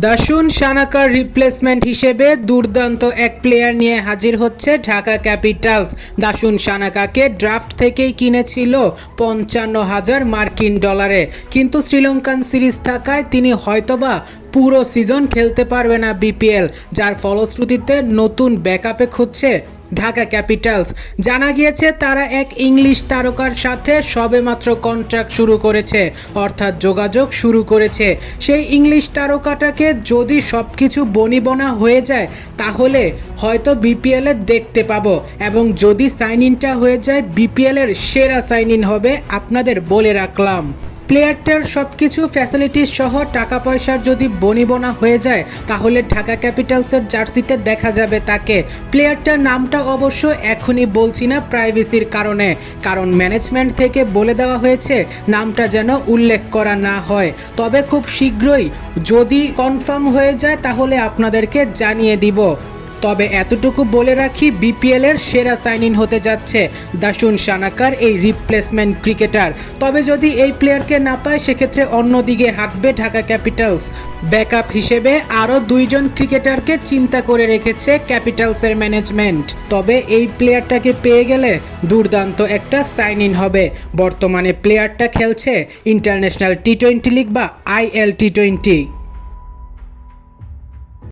Dasun সানাকার replacement হিসেবে দুর্দান্ত এক প্লেয়ার নিয়ে হাজির হচ্ছে ঢাকা ক্যাপিটালস। দাসুন সানাকাকে ড্রাফট থেকেই কিনেছিল পঞ্চান্ন হাজার মার্কিন ডলারে। কিন্তু শ্রীলঙ্কান সিরিজ থাকায় তিনি হয়তোবা পুরো সিজন খেলতে পারবে না বিপিএল যার ফলশ্রুতিতে নতুন ব্যাকআপে খুঁজছে ঢাকা ক্যাপিটালস। জানা গিয়েছে, তারা এক ইংলিশ তারকার সাথে সবেমাত্র কন্ট্রাক্ট শুরু করেছে, অর্থাৎ যোগাযোগ শুরু করেছে। সেই ইংলিশ তারকাটাকে যদি সব কিছু বনিবনা হয়ে যায়, তাহলে হয়তো বিপিএলে দেখতে পাবো এবং যদি সাইন ইনটা হয়ে যায় বিপিএলের সেরা সাইন ইন হবে আপনাদের বলে রাখলাম। প্লেয়ারটার সব কিছু ফ্যাসিলিটিস সহ টাকা পয়সার যদি বনিবনা হয়ে যায়, তাহলে ঢাকা ক্যাপিটালসের জার্সিতে দেখা যাবে তাকে। প্লেয়ারটার নামটা অবশ্য এখনই বলছি না প্রাইভেসির কারণে, কারণ ম্যানেজমেন্ট থেকে বলে দেওয়া হয়েছে নামটা যেন উল্লেখ করা না হয়। তবে খুব শীঘ্রই যদি কনফার্ম হয়ে যায়, তাহলে আপনাদেরকে জানিয়ে দিব। তবে এতটুকু বলে রাখি বিপিএল এর সেরা সাইন ইন হতে যাচ্ছে দাসুন সানাকার, এই রিপ্লেসমেন্ট ক্রিকেটার তবে যদি এই প্লেয়ারকে না পায়, সেক্ষেত্রে অন্যদিকে হাঁটবে ঢাকা ক্যাপিটালস ব্যাকআপ হিসেবে আরও দুইজন ক্রিকেটারকে চিন্তা করে রেখেছে ক্যাপিটালসের ম্যানেজমেন্ট তবে এই প্লেয়ারটাকে পেয়ে গেলে দুর্দান্ত একটা সাইন ইন হবে। বর্তমানে প্লেয়ারটা খেলছে ইন্টারন্যাশনাল টি টোয়েন্টি লিগ বা আইএল টি টোয়েন্টি